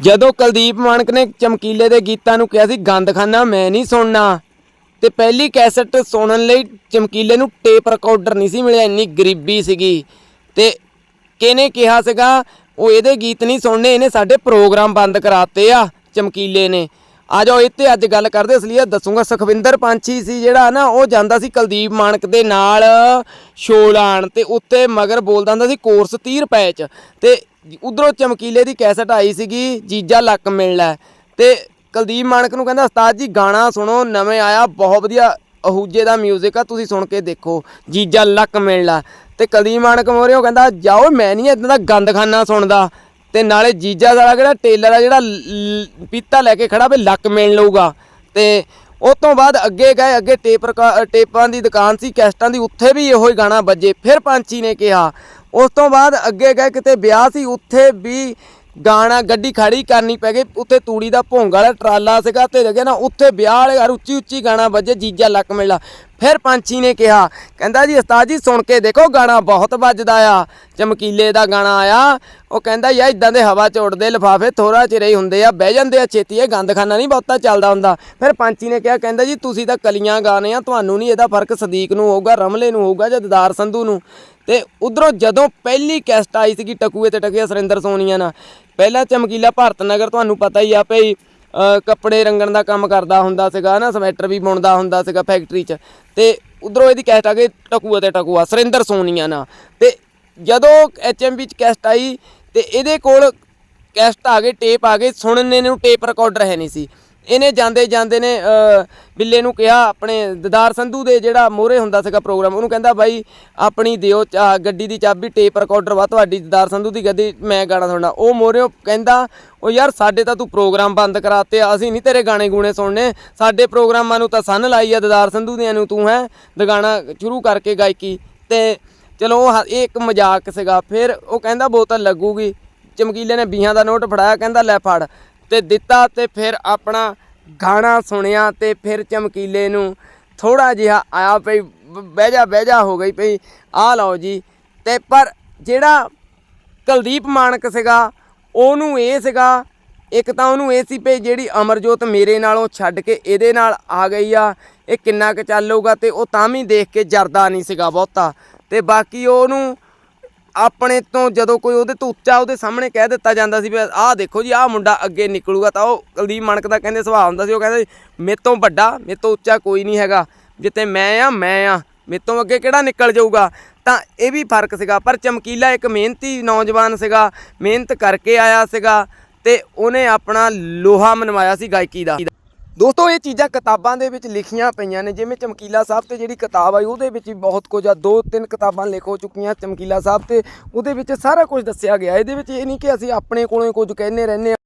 ਜਦੋਂ ਕੁਲਦੀਪ ਮਾਨਕ ਨੇ ਚਮਕੀਲੇ ਦੇ ਗੀਤਾਂ ਨੂੰ ਕਿਹਾ ਸੀ, ਗੰਦਖਾਨਾ ਮੈਂ ਨਹੀਂ ਸੁਣਨਾ, ਤੇ ਪਹਿਲੀ ਕੈਸਟ ਸੁਣਨ ਲਈ ਚਮਕੀਲੇ ਨੂੰ ਟੇਪ ਰਿਕਾਰਡਰ ਨਹੀਂ ਸੀ ਮਿਲਿਆ, ਇੰਨੀ ਗਰੀਬੀ ਸੀਗੀ। ਤੇ ਕਿਹਨੇ ਕਿਹਾ ਸੀਗਾ, ਉਹ ਇਹਦੇ ਗੀਤ ਨਹੀਂ ਸੁਣਨੇ, ਇਹਨੇ ਸਾਡੇ ਪ੍ਰੋਗਰਾਮ ਬੰਦ ਕਰਾਤੇ ਆ, ਚਮਕੀਲੇ ਨੇ। ਆ ਜਾਓ ਇੱਥੇ ਅੱਜ ਗੱਲ ਕਰਦੇ ਅਸਲੀਅਤ ਦੱਸੂਗਾ, ਸੁਖਵਿੰਦਰ ਪੰਛੀ ਸੀ ਜਿਹੜਾ ਨਾ, ਉਹ ਜਾਂਦਾ ਸੀ ਕੁਲਦੀਪ ਮਾਨਕ ਦੇ ਨਾਲ ਸ਼ੋਅ ਲਾਣ ਤੇ ਉੱਤੇ ਮਗਰ ਬੋਲਦਾ ਹੁੰਦਾ ਸੀ, ਕੋਰਸ 30 ਰੁਪਏ ਚ, ਤੇ ਉਧਰੋਂ ਚਮਕੀਲੇ ਦੀ ਕੈਸਟ ਆਈ ਸੀਗੀ, ਜੀਜਾ ਲੱਕ ਮਿਲ ਲੈ ਤੇ ਕੁਲਦੀਪ ਮਾਨਕ ਨੂੰ ਕਹਿੰਦਾ, ਉਸਤਾਦ ਜੀ, ਗਾਣਾ ਸੁਣੋ, ਨਵੇਂ ਆਇਆ, ਬਹੁਤ ਵਧੀਆ ਅਹੂਜੇ ਦਾ 뮤직 ਆ, ਤੁਸੀਂ ਸੁਣ ਕੇ ਦੇਖੋ, ਜੀਜਾ ਲੱਕ ਮਿਲਣਾ। ਲੈ ਤੇ ਕੁਲਦੀਪ ਮਾਨਕ ਮੋਰੇ ਉਹ ਕਹਿੰਦਾ, ਜਾਓ, ਮੈਂ ਨਹੀਂ ਇਦਾਂ ਦਾ ਗੰਦਖਾਨਾ ਸੁਣਦਾ। ਤੇ ਨਾਲੇ ਜੀਜਾ ਵਾਲਾ ਜਿਹੜਾ ਟੇਲਰ ਆ, ਜਿਹੜਾ ਲ- ਪੀਤਾ ਲੈ ਕੇ ਖੜਾ, ਵੀ ਲੱਕ ਮਿਲ ਲਊਗਾ। ਤੇ ਉਸ ਤੋਂ ਬਾਅਦ ਅੱਗੇ ਗਏ, ਅੱਗੇ ਟੇਪ ਰਕਾ- ਟੇਪਾਂ ਦੀ ਦੁਕਾਨ ਸੀ, ਕੈਸਟਾਂ ਦੀ, ਉੱਥੇ ਵੀ ਇਹੋ ਹੀ ਗਾਣਾ ਵੱਜੇ। ਫਿਰ ਪੰਛੀ ਨੇ ਕਿਹਾ, ਉਸ ਤੋਂ ਬਾਅਦ ਅੱਗੇ ਗਏ, ਕਿਤੇ ਵਿਆਹ ਸੀ, ਉੱਥੇ ਵੀ ਗਾਣਾ, ਗੱਡੀ ਖੜੀ ਕਰਨੀ ਪੈ ਗਈ, ਉੱਥੇ ਤੂੜੀ ਦਾ ਭੋਂਗ ਵਾਲਾ ਟਰਾਲਾ ਸੀਗਾ, ਤੇ ਲੱਗੇ ਨਾ ਉੱਥੇ ਵਿਆਹ ਵਾਲੇ ਘਰ ਉੱਚੀ ਉੱਚੀ ਗਾਣਾ ਵੱਜੇ, ਜੀਜਾ ਲੱਕ ਮਿਲਾ। ਫਿਰ ਪੰਛੀ ਨੇ ਕਿਹਾ, ਕਹਿੰਦਾ ਜੀ ਉਸਤਾਦ ਜੀ ਸੁਣ ਕੇ ਦੇਖੋ ਗਾਣਾ ਬਹੁਤ ਵੱਜਦਾ ਆ। ਚਮਕੀਲੇ ਦਾ ਗਾਣਾ ਆਇਆ ਉਹ ਕਹਿੰਦਾ ਯਾ ਇਦਾਂ ਦੇ ਹਵਾ ਚ ਉੱਡਦੇ ਲਿਫਾਫੇ ਥੋੜਾ ਚਿਰ ਹੀ ਹੁੰਦੇ ਆ, ਬਹਿ ਜਾਂਦੇ ਆ ਛੇਤੀ, ਇਹ ਗੰਦਖਾਨਾ ਨਹੀਂ ਬਹੁਤਾ ਚੱਲਦਾ ਹੁੰਦਾ। ਫਿਰ ਪੰਛੀ ਨੇ ਕਿਹਾ, ਕਹਿੰਦਾ ਜੀ ਤੁਸੀਂ ਤਾਂ ਕਲੀਆਂ ਗਾਣੇ ਆ, ਤੁਹਾਨੂੰ ਨਹੀਂ ਇਹਦਾ ਫ਼ਰਕ ਸਦੀਕ ਨੂੰ ਹੋਊਗਾ, ਰਮਲੇ ਨੂੰ ਹੋਊਗਾ ਜਾਂ ਦਦਾਰ ਸੰਧੂ ਨੂੰ। ਤੇ ਉਧਰੋਂ ਜਦੋਂ ਪਹਿਲੀ ਕੈਸਟ ਆਈ ਸੀਗੀ ਟਕੂਏ ਤੇ ਟਕਿਆ ਸੁਰਿੰਦਰ ਸੋਨੀਆ ਨਾਲ, ਪਹਿਲਾ ਚਮਕੀਲਾ ਭਾਰਤ ਨਗਰ ਤੁਹਾਨੂੰ ਪਤਾ ਹੀ ਆ ਭਈ ਕੱਪੜੇ ਰੰਗਣ ਦਾ ਕੰਮ ਕਰਦਾ ਹੁੰਦਾ ਸੀਗਾ, ਨਾ ਸਵੈਟਰ ਵੀ ਬੁਣਦਾ ਹੁੰਦਾ ਸੀਗਾ ਫੈਕਟਰੀ 'ਚ। ਤੇ ਉਧਰੋਂ ਇਹਦੀ ਕੈਸਟ ਆ ਗਈ ਟਕੂਆ ਤੇ ਟਕੂਆ, ਸੁਰਿੰਦਰ ਸੋਨੀਆ ਨਾਲ। ਤੇ ਜਦੋਂ ਐਚਐਮਬੀ 'ਚ ਕੈਸਟ ਆਈ, ਤੇ ਇਹਦੇ ਕੋਲ ਕੈਸਟ ਆ ਗਏ, ਟੇਪ ਆ ਗਏ, ਸੁਣਨੇ ਨੂੰ ਟੇਪ ਰਿਕਾਰਡਰ ਹੈ ਨਹੀਂ ਸੀ। ਇਹਨੇ ਜਾਂਦੇ ਜਾਂਦੇ ਨੇ ਬਿੱਲੇ ਨੂੰ ਕਿਹਾ ਆਪਣੇ ਦਦਾਰ ਸੰਧੂ ਦੇ ਜਿਹੜਾ ਮੋਹਰੇ ਹੁੰਦਾ ਸੀਗਾ ਪ੍ਰੋਗਰਾਮ ਉਹਨੂੰ ਕਹਿੰਦਾ ਬਾਈ ਆਪਣੀ ਦਿਓ ਚਾ- ਗੱਡੀ ਦੀ ਚਾਬੀ ਟੇਪ ਰਿਕਾਰਡਰ ਵਾ ਤੁਹਾਡੀ ਦਦਾਰ ਸੰਧੂ ਦੀ ਗੱਡੀ ਮੈਂ ਗਾਣਾ ਸੁਣਨਾ। ਉਹ ਮੋਹਰੇ ਕਹਿੰਦਾ ਉਹ ਯਾਰ ਸਾਡੇ ਤਾਂ ਤੂੰ ਪ੍ਰੋਗਰਾਮ ਬੰਦ ਕਰਾਤੇ ਆ, ਅਸੀਂ ਨਹੀਂ ਤੇਰੇ ਗਾਣੇ ਗੂਣੇ ਸੁਣਨੇ। ਸਾਡੇ ਪ੍ਰੋਗਰਾਮਾਂ ਨੂੰ ਤਾਂ ਸੰਨ ਲਾਈ ਆ ਦਦਾਰ ਸੰਧੂ ਦੀਆਂ ਨੂੰ ਤੂੰ ਹੈ? ਦਗਾਣਾ ਸ਼ੁਰੂ ਕਰਕੇ ਗਾਇਕੀ। ਤੇ ਚਲੋ ਉਹ ਹ- ਇਹ ਇੱਕ ਮਜ਼ਾਕ ਸੀਗਾ। ਫਿਰ ਉਹ ਕਹਿੰਦਾ ਬੋਤਲ ਲੱਗੂਗੀ। ਚਮਕੀਲੇ ਨੇ ਬੀਹਾਂ ਦਾ ਨੋਟ ਫੜਾਇਆ ਕਹਿੰਦਾ ਲੈ ਫੜ। ਤੇ ਦਿੱਤਾ ਤੇ ਫਿਰ ਆਪਣਾ ਗਾਣਾ ਸੁਣਿਆ ਤੇ ਫਿਰ ਚਮਕੀਲੇ ਨੂੰ ਥੋੜਾ ਜਿਹਾ ਆਇਆ ਪਈ ਬ- ਬਹਿ ਜਾ ਬਹਿ ਜਾ ਹੋ ਗਈ ਪਈ ਆ ਲਓ ਜੀ। ਤੇ ਪਰ ਜਿਹੜਾ ਕੁਲਦੀਪ ਮਾਨਕ ਸੀਗਾ, ਉਹਨੂੰ ਇਹ ਸੀਗਾ, ਇੱਕ ਤਾਂ ਉਹਨੂੰ ਇਹ ਸੀ ਪਈ ਜਿਹੜੀ ਅਮਰਜੋਤ ਮੇਰੇ ਨਾਲੋਂ ਛੱਡ ਕੇ ਇਹਦੇ ਨਾਲ ਆ ਗਈ ਆ, ਇਹ ਕਿੰਨਾ ਕੁ ਚੱਲੂਗਾ ਤੇ ਉਹ ਤਾਂ ਵੀ ਦੇਖ ਕੇ ਜਰਦਾ ਨਹੀਂ ਸੀਗਾ ਬਹੁਤਾ। ਤੇ ਬਾਕੀ ਉਹਨੂੰ ਆਪਣੇ ਤੋਂ ਜਦੋਂ ਕੋਈ ਉਹਦੇ ਤੋਂ ਉੱਚਾ ਉਹਦੇ ਸਾਹਮਣੇ ਕਹਿ ਦਿੱਤਾ ਜਾਂਦਾ ਸੀ ਵੀ ਆਹ ਦੇਖੋ ਜੀ, ਆਹ ਮੁੰਡਾ ਅੱਗੇ ਨਿਕਲੂਗਾ ਤਾਂ ਉਹ ਕੁਲਦੀਪ ਮਾਨਕ ਦਾ ਕਹਿੰਦੇ ਸੁਭਾਅ ਹੁੰਦਾ ਸੀ, ਉਹ ਕਹਿੰਦਾ ਮੇਰੇ ਤੋਂ ਵੱਡਾ, ਮੇਰੇ ਤੋਂ ਉੱਚਾ ਕੋਈ ਨਹੀਂ ਹੈਗਾ ਜਿੱਤੇ ਮੈਂ ਆ ਮੈਂ ਆ, ਮੇਰੇ ਤੋਂ ਅੱਗੇ ਕਿਹੜਾ ਨਿਕਲ ਜਾਊਗਾ? ਤਾਂ ਇਹ ਵੀ ਫ਼ਰਕ ਸੀਗਾ, ਪਰ ਚਮਕੀਲਾ ਇੱਕ ਮਿਹਨਤੀ ਨੌਜਵਾਨ ਸੀਗਾ, ਮਿਹਨਤ ਕਰਕੇ ਆਇਆ ਸੀਗਾ ਤੇ ਉਹਨੇ ਆਪਣਾ ਲੋਹਾ ਮਨਵਾਇਆ ਸੀ ਗਾਇਕੀ ਦਾ। ਦੋਸਤੋ, ਇਹ ਚੀਜ਼ਾਂ ਕਿਤਾਬਾਂ ਦੇ ਵਿੱਚ ਲਿਖੀਆਂ ਪਈਆਂ ਨੇ, ਜਿਵੇਂ ਚਮਕੀਲਾ ਸਾਹਿਬ ਤੇ ਜਿਹੜੀ ਕਿਤਾਬ ਆਈ, ਉਹਦੇ ਵਿੱਚ ਵੀ ਬਹੁਤ ਕੁਝ ਆ। ਦੋ ਤਿੰਨ ਕਿਤਾਬਾਂ ਲਿਖ ਹੋ ਚੁੱਕੀਆਂ ਚਮਕੀਲਾ ਸਾਹਿਬ ਤੇ, ਉਹਦੇ ਵਿੱਚ ਸਾਰਾ ਕੁਝ ਦੱਸਿਆ ਗਿਆ। ਇਹਦੇ ਵਿੱਚ ਇਹ ਨਹੀਂ ਕਿ ਅਸੀਂ ਆਪਣੇ ਕੋਲੋਂ ਹੀ ਕੁਝ ਕਹਿੰਦੇ ਰਹਿੰਦੇ ਹਾਂ